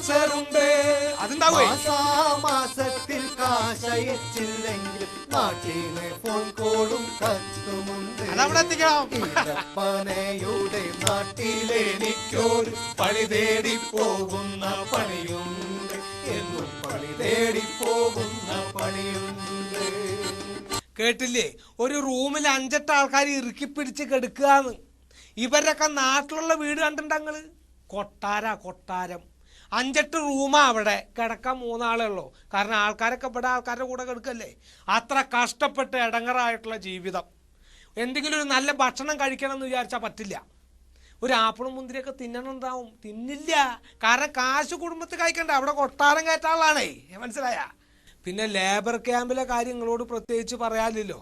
സ്പോൺസറുണ്ട് മാസാമാസത്തിൽ കാശയച്ചില്ലെങ്കിൽ നാട്ടിലെ ഫോൺ കോളും കത്തുമുണ്ട്. അതവിടെ എത്തിക്കണം. ഈരപ്പനയുടെ നാട്ടിലെ എനിക്കൊരു പണി തേടി പോകുന്ന പണിയുണ്ട്. എന്നും പണി തേടി പോകുന്ന പണിയുണ്ട്. കേട്ടില്ലേ? ഒരു റൂമിൽ അഞ്ചെട്ട് ആൾക്കാർ ഇറുക്കി പിടിച്ച് കെടുക്കുകയാണ് ഇവരൊക്കെ നാട്ടിലുള്ള വീട് കണ്ടിട്ടുണ്ടങ്ങൾ കൊട്ടാര കൊട്ടാരം. അഞ്ചെട്ട് റൂമാ അവിടെ. കിടക്കാൻ മൂന്നാളേ ഉള്ളൂ. കാരണം ആൾക്കാരൊക്കെ ഇവിടെ ആൾക്കാരുടെ കൂടെ കിടക്കല്ലേ. അത്ര കഷ്ടപ്പെട്ട് ഇടങ്ങറായിട്ടുള്ള ജീവിതം. എന്തെങ്കിലും ഒരു നല്ല ഭക്ഷണം കഴിക്കണം എന്ന് വിചാരിച്ചാൽ പറ്റില്ല. ഒരു ആപ്പിളും മുന്തിരിയൊക്കെ തിന്നണുണ്ടാവും തിന്നില്ല. കാരണം കാശ് കുടുംബത്തിൽ കഴിക്കണ്ട. അവിടെ കൊട്ടാരം കയറ്റാളാണേ മനസ്സിലായ? പിന്നെ ലേബർ ക്യാമ്പിലെ കാര്യങ്ങളോട് പ്രത്യേകിച്ച് പറയാനില്ലല്ലോ.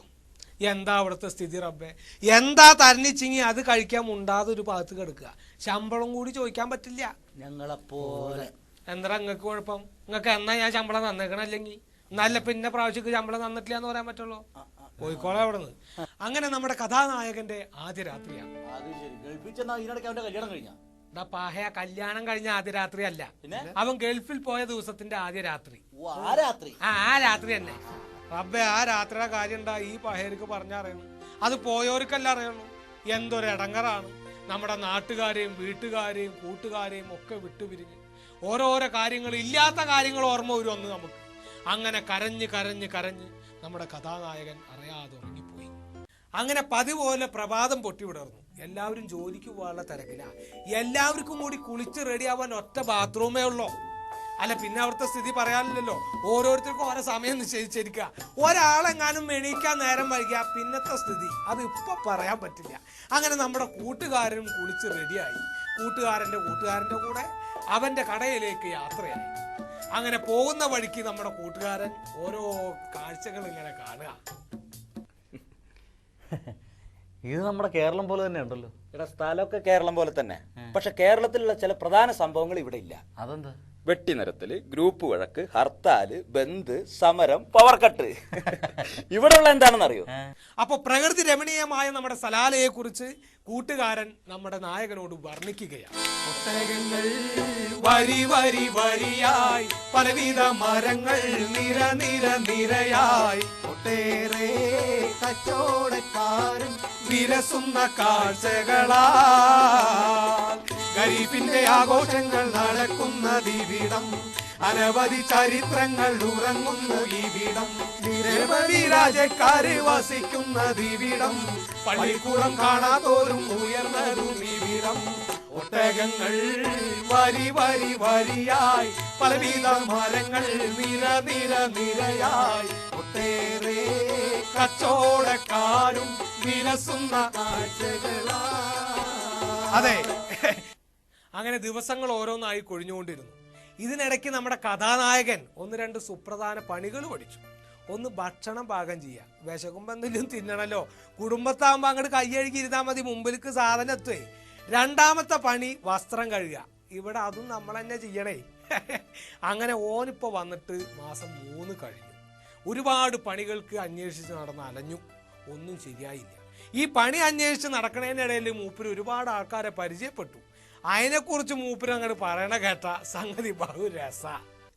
എന്താ അവിടുത്തെ സ്ഥിതി റബ്ബേ? എന്താ തരണിച്ചിങ്ങി അത് കഴിക്കാൻ മുണ്ടാതെ ഒരു ഭാഗത്ത് കിടക്കുക? ശമ്പളം കൂടി ചോദിക്കാൻ പറ്റില്ല. ഞങ്ങളെപ്പോലെ എന്താ നിങ്ങൾക്ക് കുഴപ്പം? നിങ്ങൾക്ക് എന്നാ ഞാൻ ശമ്പളം തന്നേക്കണം അല്ലെങ്കിൽ നല്ല പിന്നെ പ്രാവശ്യക്ക് ശമ്പളം തന്നിട്ടില്ല എന്ന് പറയാൻ പറ്റുള്ളൂ? കോഴിക്കോളെ അവിടെ നിന്ന് അങ്ങനെ നമ്മുടെ കഥാനായകന്റെ ആദ്യ രാത്രിയാണ്. എടാ പാഹയ കല്യാണം കഴിഞ്ഞ ആദ്യ രാത്രി അല്ല? അവൻ ഗൾഫിൽ പോയ ദിവസത്തിന്റെ ആദ്യ രാത്രി. ആ രാത്രി? ആ ആ രാത്രി തന്നെ. റബ്ബെ ആ രാത്രിയുടെ കാര്യം ഉണ്ടാ ഈ പഹേർക്ക് പറഞ്ഞറിയണം? അത് പോയവർക്കല്ല അറിയുള്ളൂ? എന്തൊരു ഇടങ്ങറാണ് നമ്മുടെ നാട്ടുകാരെയും വീട്ടുകാരെയും കൂട്ടുകാരെയും ഒക്കെ വിട്ടുപിരിഞ്ഞ് ഓരോരോ കാര്യങ്ങൾ ഇല്ലാത്ത കാര്യങ്ങൾ ഓർമ്മ വരും ഒന്ന് നമുക്ക്. അങ്ങനെ കരഞ്ഞ് കരഞ്ഞ് കരഞ്ഞ് നമ്മുടെ കഥാനായകൻ അറിയാതെ ഉറങ്ങിപ്പോയി. അങ്ങനെ പതിപോലെ പ്രഭാതം പൊട്ടിവിടർന്നു എല്ലാവരും ജോലിക്ക് പോകാനുള്ള തിരക്കില. എല്ലാവർക്കും കൂടി കുളിച്ച് റെഡിയാവാൻ ഒറ്റ ബാത്റൂമേ ഉള്ളോ. അല്ല പിന്നെ അവിടുത്തെ സ്ഥിതി പറയാനില്ലല്ലോ. ഓരോരുത്തർക്കും ഓരോ സമയം നിശ്ചയിച്ചിരിക്കുക ഒരാളെങ്ങാനും എണീക്കാൻ നേരം വൈകിയ പിന്നത്തെ സ്ഥിതി. അത് ഇപ്പൊ പറയാൻ പറ്റില്ല. അങ്ങനെ നമ്മുടെ കൂട്ടുകാരനും കുളിച്ച് റെഡിയായി കൂട്ടുകാരന്റെ കൂട്ടുകാരന്റെ കൂടെ അവന്റെ കടയിലേക്ക് യാത്രയായി. അങ്ങനെ പോകുന്ന വഴിക്ക് നമ്മുടെ കൂട്ടുകാരൻ ഓരോ കാഴ്ചകൾ ഇങ്ങനെ കാണുക. ഇത് നമ്മുടെ കേരളം പോലെ തന്നെ ഉണ്ടല്ലോ ഇവിടെ സ്ഥലമൊക്കെ കേരളം പോലെ തന്നെ. പക്ഷെ കേരളത്തിലുള്ള ചില പ്രധാന സംഭവങ്ങൾ ഇവിടെ ഇല്ല. അതെന്താ? വെട്ടിനിരത്തൽ ഗ്രൂപ്പ് വഴക്ക് ഹർത്താൽ ബന്ദ് സമരം പവർ കട്ട്. ഇവിടെ ഉള്ള എന്താണെന്ന് അറിയോ അപ്പൊ പ്രകൃതി രമണീയമായ നമ്മുടെ സലാലയെ കുറിച്ച് കൂട്ടുകാരൻ നമ്മുടെ നായകനോട് വർണിക്കുകയാണ്. വരി വരി വരിയായി പലവിധ മരങ്ങൾ നിര നിര നിരയായി. ഒട്ടേറെ കച്ചോടക്കാരൻ വിരസുന്ന കാഴ്ചകളാ ഗരീബിന്റെ ആഘോഷങ്ങൾ നടക്കുന്നതിവിടം അനവധി ചരിത്രങ്ങൾ ഉറങ്ങുന്നു ഇവിടം. നിരവധി രാജക്കാര് വസിക്കുന്നതിവിടം പള്ളിക്കൂടം കാണാതോറും ഉയർന്നതും ഇവിടം. ഒട്ടകങ്ങൾ വരി വരി വരിയായി പലവിധ മരങ്ങൾ നിര നിര നിരയായി. ഒട്ടേറെ കച്ചോടക്കാരും വിലസുന്ന കാഴ്ചകളാ. അതെ. അങ്ങനെ ദിവസങ്ങൾ ഓരോന്നായി കൊഴിഞ്ഞുകൊണ്ടിരുന്നു. ഇതിനിടയ്ക്ക് നമ്മുടെ കഥാനായകൻ ഒന്ന് രണ്ട് സുപ്രധാന പണികൾ പഠിച്ചു. ഒന്ന് ഭക്ഷണം പാകം ചെയ്യുക വിശകുമ്പോ എന്തെങ്കിലും തിന്നണല്ലോ. കുടുംബത്താകുമ്പോൾ അങ്ങോട്ട് കൈയഴുകി ഇരുന്നാൽ മതി. മുമ്പിലേക്ക് സാധനം എത്തുവേ. രണ്ടാമത്തെ പണി വസ്ത്രം കഴുകുക. ഇവിടെ അതും നമ്മൾ തന്നെ ചെയ്യണേ. അങ്ങനെ ഓനിപ്പോൾ വന്നിട്ട് മാസം മൂന്ന് കഴിഞ്ഞു. ഒരുപാട് പണികൾക്ക് അന്വേഷിച്ച് നടന്ന് അലഞ്ഞു. ഒന്നും ശരിയായില്ല. ഈ പണി അന്വേഷിച്ച് നടക്കണതിനിടയിൽ മൂപ്പര് ഒരുപാട് ആൾക്കാരെ പരിചയപ്പെട്ടു. അതിനെക്കുറിച്ച് മൂപ്പര് അങ്ങോട്ട് പറയണ കേട്ട സംഗതി ബഹു രസ.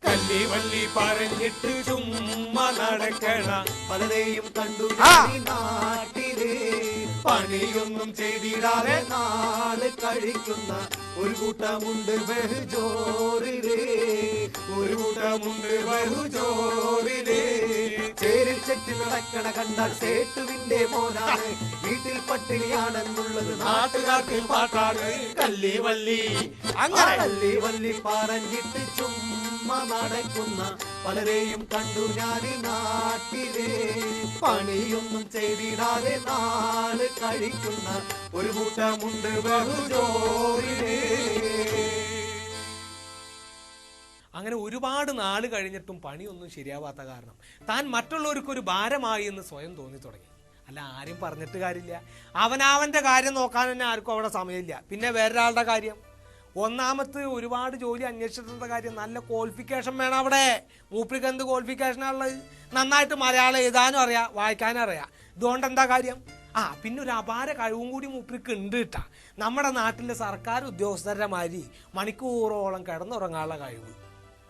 കല്ലി വള്ളി പറഞ്ഞിട്ട് ചുമ്മാ നടക്കണ. പലരെയും കണ്ടു നാട്ടിലെ. പണിയൊന്നും ചെയ്തിടാതെ നാളെ കഴിക്കുന്ന ഒരു കൂട്ടമുണ്ട് ബഹുജോറിലേ ഒരു കൂട്ടമുണ്ട് ബഹുജോറിലേ ചേരിച്ചെട്ടി നടക്കണ കണ്ടാൽ സേട്ടുവിന്റെ മോനാണ്. വീട്ടിൽ പട്ടിണിയാണെന്നുള്ളത് നാട്ടുകാർക്ക് പാട്ടാണ്. കല്ലി വല്ലി അങ്ങനെ. കല്ലി വല്ലി പറഞ്ഞിട്ട് ചുമ്മാ നടക്കുന്ന പലരെയും കണ്ടു ഞാൻ നാട്ടിലെ. പണിയൊന്നും ചെയ്തിടാതെ നാൾ കഴിക്കുന്ന ഒരു കൂട്ടമുണ്ട് ബഹുജോറിലേ. അങ്ങനെ ഒരുപാട് നാൾ കഴിഞ്ഞിട്ടും പണിയൊന്നും ശരിയാവാത്ത കാരണം താൻ മറ്റുള്ളവർക്കൊരു ഭാരമായി എന്ന് സ്വയം തോന്നി തുടങ്ങി. അല്ല ആരും പറഞ്ഞിട്ട് കാര്യമില്ല. അവനവന്റെ കാര്യം നോക്കാൻ തന്നെ ആർക്കും അവിടെ സമയമില്ല. പിന്നെ വേറൊരാളുടെ കാര്യം? ഒന്നാമത് ഒരുപാട് ജോലി അന്വേഷിച്ചിട്ടുള്ള കാര്യം നല്ല ക്വാളിഫിക്കേഷൻ വേണം അവിടെ. മൂപ്പർക്ക് എന്ത് ക്വാളിഫിക്കേഷനാണുള്ളത് നന്നായിട്ട് മലയാളം എഴുതാനും അറിയാം വായിക്കാനും അറിയാം. ഇതുകൊണ്ട് എന്താ കാര്യം? ആ പിന്നെ ഒരു അപാര കഴിവും കൂടി മൂപ്പർക്ക് ഉണ്ട് കേട്ടാ നമ്മുടെ നാട്ടിലെ സർക്കാർ ഉദ്യോഗസ്ഥരുടെ മാതിരി മണിക്കൂറോളം കിടന്നുറങ്ങാനുള്ള കഴിവ്.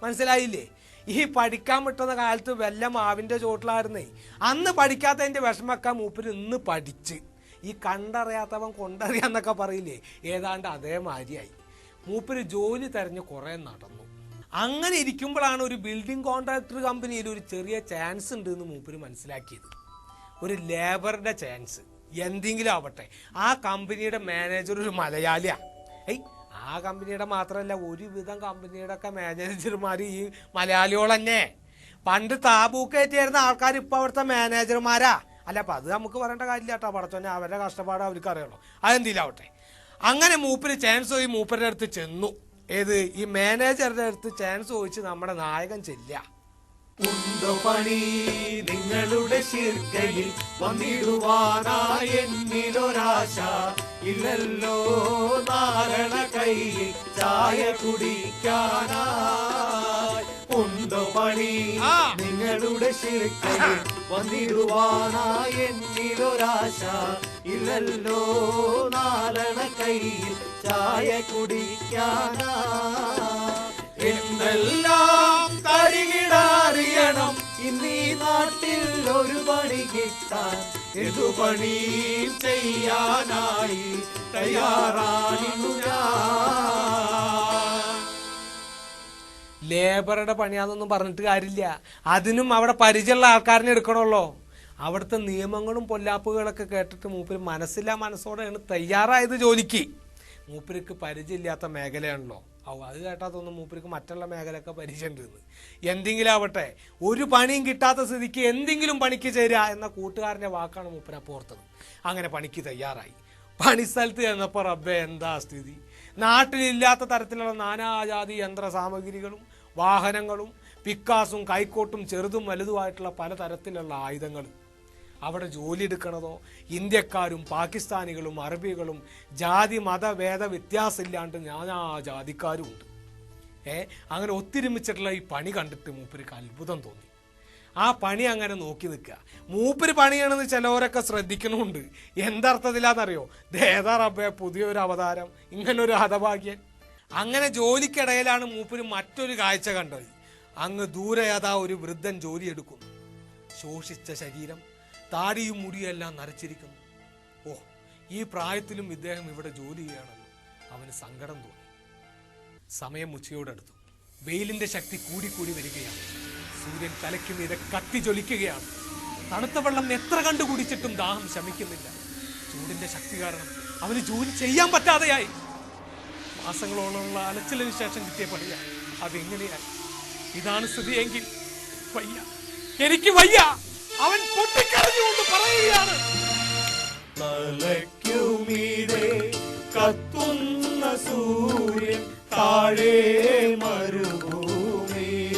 മനസ്സിലായില്ലേ? ഈ പഠിക്കാൻ പറ്റുന്ന കാലത്ത് വല്ല മാവിന്റെ ചോട്ടിലായിരുന്നേ. അന്ന് പഠിക്കാത്തതിന്റെ വിഷമൊക്കെ മൂപ്പര് ഇന്ന് പഠിച്ച്. ഈ കണ്ടറിയാത്തവൻ കൊണ്ടറിയാന്നൊക്കെ പറയില്ലേ? ഏതാണ്ട് അതേമാതിരിയായി. മൂപ്പര് ജോലി തെരഞ്ഞ് കുറേ നടന്നു. അങ്ങനെ ഇരിക്കുമ്പോഴാണ് ഒരു ബിൽഡിംഗ് കോൺട്രാക്ടർ കമ്പനിയിൽ ഒരു ചെറിയ ചാൻസ് ഉണ്ട് എന്ന് മൂപ്പര് മനസ്സിലാക്കിയത്. ഒരു ലേബറുടെ ചാൻസ് എന്തെങ്കിലും ആവട്ടെ. ആ കമ്പനിയുടെ മാനേജർ ഒരു മലയാളിയാണ് ഏയ് ആ കമ്പനിയുടെ മാത്രമല്ല ഒരുവിധം കമ്പനിയുടെ ഒക്കെ മാനേജർമാർ ഈ മലയാളികൾ തന്നെ പണ്ട് താബൂക്കേറ്റിയായിരുന്ന ആൾക്കാർ ഇപ്പോൾ അവിടുത്തെ മാനേജർമാരാ അല്ല അപ്പം അത് നമുക്ക് പറയേണ്ട കാര്യമില്ല കേട്ടോ പടച്ചോനെ അവരുടെ കഷ്ടപ്പാട് അവർക്ക് അറിയുള്ളൂ. അതെന്തെങ്കിലും ആവട്ടെ. അങ്ങനെ മൂപ്പര് ചാൻസ് പോയി മൂപ്പരുടെ അടുത്ത് ചെന്നു. ഏത്? ഈ മാനേജറുടെ അടുത്ത് ചാൻസ് ചോദിച്ച് നമ്മുടെ നായകൻ ചെല്ല ഉണ്ടോ പണി നിങ്ങളുടെ ശിർക്കയിൽ? വന്നിടുവാനായി എന്നിലൊരാശ. ഇല്ലല്ലോ നാരണ കയ്യിൽ ചായ കുടിക്കാനായി ഉണ്ടോ പണി. നിങ്ങളുടെ ശിർക്കയിൽ വന്നിടുവാനായി എന്നിലൊരാശ. ഇല്ലല്ലോ നാരണ കയ്യിൽ ചായ കുടിക്കാനാ. എന്തെല്ലാം തരികിടാറിയണം. ഇന്നീ നാട്ടിൽ ഒരു പണി കിട്ടാൻ എന്തു പണി ചെയ്യാനായി തയ്യാറാണിന്നു ഞാൻ ലേബറുടെ പണിയാന്നൊന്നും പറഞ്ഞിട്ട് കാര്യമില്ല. അതിനും അവിടെ പരിചയമുള്ള ആൾക്കാരനെ എടുക്കണമല്ലോ. അവിടുത്തെ നിയമങ്ങളും പൊല്ലാപ്പുകളൊക്കെ കേട്ടിട്ട് മൂപ്പര് മനസ്സില്ലാ മനസ്സോടെയാണ് തയ്യാറായത് ജോലിക്ക്. മൂപ്പർക്ക് പരിചയമില്ലാത്ത മേഖലയാണല്ലോ. ഓ അത് കേട്ടാ തോന്നുന്നു മൂപ്പർക്ക് മറ്റുള്ള മേഖലയൊക്കെ പരിചയമുണ്ടെന്ന്. എന്തെങ്കിലും ആവട്ടെ ഒരു പണിയും കിട്ടാത്ത സ്ഥിതിക്ക് എന്തെങ്കിലും പണിക്ക് ചേരുക എന്ന കൂട്ടുകാരന്റെ വാക്കാണ് മൂപ്പര പോർത്തത് അങ്ങനെ പണിക്ക് തയ്യാറായി. പണിസ്ഥലത്ത് ചെന്നപ്പോൾ റബ്ബെ എന്താ സ്ഥിതി? നാട്ടിലില്ലാത്ത തരത്തിലുള്ള നാനാജാതി യന്ത്ര സാമഗ്രികളും വാഹനങ്ങളും പിക്കാസും കൈക്കോട്ടും ചെറുതും വലുതുമായിട്ടുള്ള പലതരത്തിലുള്ള ആയുധങ്ങൾ. അവിടെ ജോലി എടുക്കണതോ ഇന്ത്യക്കാരും പാകിസ്ഥാനികളും അറബികളും ജാതി മതഭേദ വ്യത്യാസമില്ലാണ്ട് നാനാ ജാതിക്കാരും ഉണ്ട്. ഏ അങ്ങനെ ഒത്തിരിമിച്ചിട്ടുള്ള ഈ പണി കണ്ടിട്ട് മൂപ്പർക്ക് അത്ഭുതം തോന്നി. ആ പണി അങ്ങനെ നോക്കി നിൽക്കുക. മൂപ്പര് പണിയാണെന്ന് ചിലവരൊക്കെ ശ്രദ്ധിക്കണമുണ്ട് എന്തർത്ഥത്തിലാണെന്നറിയോ? ദേതാ റബ്ബെ പുതിയൊരു അവതാരം ഇങ്ങനൊരു ഹതഭാഗ്യൻ. അങ്ങനെ ജോലിക്കിടയിലാണ് മൂപ്പര് മറ്റൊരു കാഴ്ച കണ്ടത്. അങ്ങ് ദൂരെ അതാ ഒരു വൃദ്ധൻ ജോലിയെടുക്കുന്നു. ശോഷിച്ച ശരീരം താടിയും മുടിയെല്ലാം നരച്ചിരിക്കുന്നു. ഓ ഈ പ്രായത്തിലും ഇദ്ദേഹം ഇവിടെ ജോലി ചെയ്യണമല്ലോ അവന് സങ്കടം തോന്നി. സമയം ഉച്ചയോടടുത്തു. വെയിലിന്റെ ശക്തി കൂടിക്കൂടി വരികയാണ്. സൂര്യൻ തലയ്ക്ക് മീതെ കത്തി ജ്വലിക്കുകയാണ്. തണുത്ത വെള്ളം എത്ര കണ്ടു കുടിച്ചിട്ടും ദാഹം ശമിക്കുന്നില്ല. ചൂടിന്റെ ശക്തി കാരണം അവന് ജോലി ചെയ്യാൻ പറ്റാതെയായി. മാസങ്ങളോളമുള്ള അലച്ചിലിന് ശേഷം കിട്ടിയ പണിയ. അതെങ്ങനെയായി ഇതാണ് സ്ഥിതിയെങ്കിൽ വയ്യ. എനിക്ക് വയ്യ. അവൻ പൊട്ടിക്കളഞ്ഞുകൊണ്ട് പറയുകയാണ്. തലയ്ക്കുമീതെ കത്തുന്ന സൂര്യൻ താഴെ മരുഭൂമി.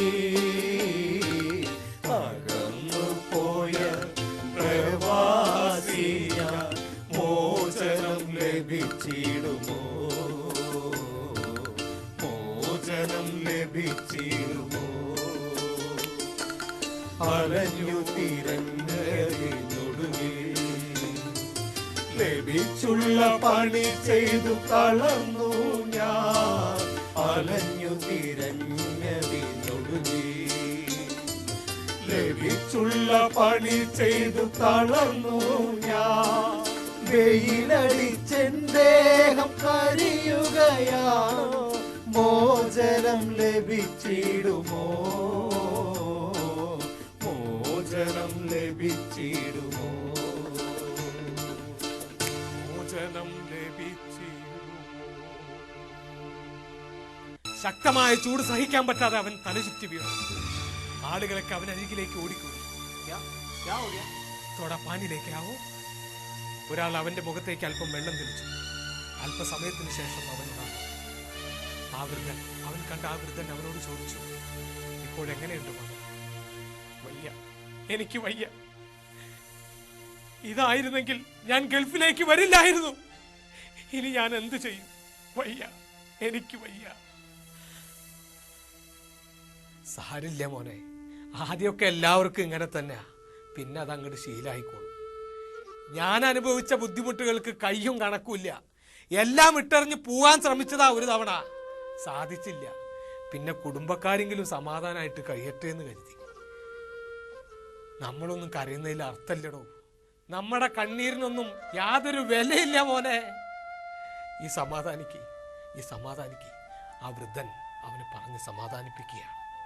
അകന്നു പോയ പ്രവാസിയ മോചനം ലഭിച്ചിടുമോ? അലഞ്ഞു ലഭിച്ചുള്ള പണി ചെയ്തു തളർന്നു ഞാൻ. അലഞ്ഞു തിരഞ്ഞതിനൊടുവിൽ ലഭിച്ചുള്ള പണി ചെയ്തു തളർന്നു ഞാൻ. വെയിലടിച്ചെന്തേഹം കരിയുകയാ മോചനം ലഭിച്ചിടുമോ? മോചനം ലഭിച്ചിടുമോ? മോചനം ലഭിച്ചിരുമോ ശക്തമായ ചൂട് സഹിക്കാൻ പറ്റാതെ അവൻ തലചുറ്റി വീണു. ആളുകളൊക്കെ അവൻ അരികിലേക്ക് ഓടിക്കൂടി. തൊടപ്പാനിലേക്കാവോ. ഒരാൾ അവന്റെ മുഖത്തേക്ക് അല്പം വെള്ളം തെളിച്ചു. അല്പസമയത്തിന് ശേഷം അവൻ ഉണർന്നു ആ വൃദ്ധൻ അവൻ കണ്ട ആ വൃദ്ധൻ അവനോട് ചോദിച്ചു ഇപ്പോഴെങ്ങനെയുണ്ട് മകൻ? എനിക്ക് വയ്യ. ഇതായിരുന്നെങ്കിൽ ഞാൻ ഗൾഫിലേക്ക് വരില്ലായിരുന്നു. ഇനി ഞാൻ എന്ത് ചെയ്യും? വയ്യ. എനിക്ക് വയ്യ. സാരില്ല മോനെ. ആദ്യമൊക്കെ എല്ലാവർക്കും ഇങ്ങനെ തന്നെയാ. പിന്നെ അത് അങ്ങോട്ട് ശീലായിക്കോളും. ഞാൻ അനുഭവിച്ച ബുദ്ധിമുട്ടുകൾക്ക് കയ്യും കണക്കുമില്ല. എല്ലാം ഇട്ടെറിഞ്ഞ് പോവാൻ ശ്രമിച്ചതാ ഒരു തവണ. സാധിച്ചില്ല. പിന്നെ കുടുംബക്കാരെങ്കിലും സമാധാനമായിട്ട് കഴിയട്ടെ എന്ന് കരുതി. നമ്മളൊന്നും കരയുന്നതിൽ അർത്ഥമില്ലടോ. നമ്മുടെ കണ്ണീരിനൊന്നും യാതൊരു വിലയില്ല മോനെ. ഈ സമാധാനിക്ക് ഈ സമാധാനിക്ക്. ആ വൃദ്ധൻ അവന് പറഞ്ഞ് സമാധാനിപ്പിക്കുകയാണ്.